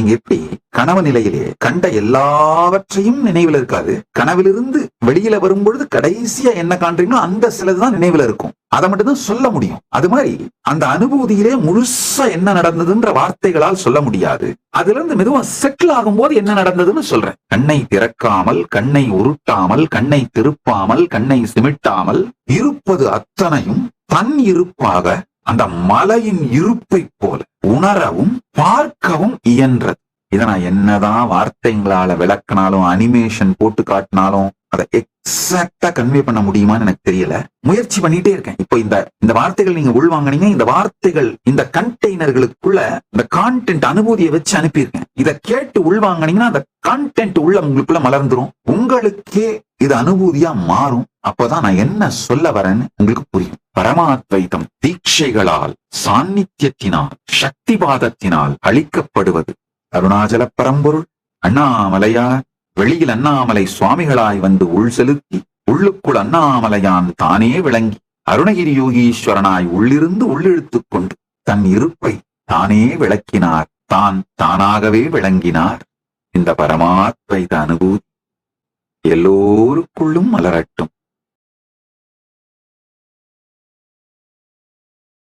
நீங்க எப்படி கனவு நிலையிலே கண்ட எல்லாவற்றையும் நினைவில் இருக்காது? கனவிலிருந்து வெளியில வரும்பொழுது கடைசியா என்ன காண்றீங்களோ அந்த சிலதுதான் நினைவில் இருக்கும். அதை மட்டும்தான் சொல்ல முடியும். அது மாதிரி அந்த அனுபூதியிலே முழுசா என்ன நடந்ததுன்ற வார்த்தைகளால் சொல்ல முடியாது. அதுல இருந்து மெதுவா செட்டில் ஆகும் போது என்ன நடந்ததுன்னு சொல்றேன். கண்ணை திறக்காமல் கண்ணை உருட்டாமல் கண்ணை திருப்பாமல் கண்ணை சிமிட்டாமல் இருப்பது அத்தனையும் தன் இருப்பாக அந்த மலையின் இருப்பை போல உணரவும் பார்க்கவும் இயன்றது. இதை நான் என்னதான் வார்த்தைங்களால விளக்கினாலும் அனிமேஷன் போட்டு காட்டினாலும் அதை எக்ஸாக்டா கன்வே பண்ண முடியுமான்னு எனக்கு தெரியல. முயற்சி பண்ணிட்டே இருக்கேன். இப்போ இந்த இந்த வார்த்தைகள் நீங்க உள்வாங்கினீங்க இந்த வார்த்தைகள் இந்த கண்டெய்னர்களுக்குள்ள இந்த கான்டென்ட் அனுபூதியை வச்சு அனுப்பியிருக்கேன். இதை கேட்டு உள்வாங்கினீங்கன்னா அந்த கான்டென்ட் உள்ள உங்களுக்குள்ள மலர்ந்துரும். உங்களுக்கே இது அனுபூதியா மாறும். அப்போதான் நான் என்ன சொல்ல வரேன்னு உங்களுக்கு புரியும். பரமாத்வைதம் தீட்சைகளால் சாநித்தியத்தினால் சக்திவாதத்தினால் அளிக்கப்படுவது அருணாச்சல பரம்பொருள் அண்ணாமலையார் வெளியில் அண்ணாமலை சுவாமிகளாய் வந்து உள் செலுத்தி உள்ளுக்குள் அண்ணாமலையான் தானே விளங்கி அருணகிரி யோகீஸ்வரனாய் உள்ளிருந்து உள்ளிழுத்துக் கொண்டு தன் இருப்பை தானே விளக்கினார் தான் தானாகவே விளங்கினார். இந்த பரமாத்வைத அனுபூதி எல்லோருக்குள்ளும் மலரட்டும்.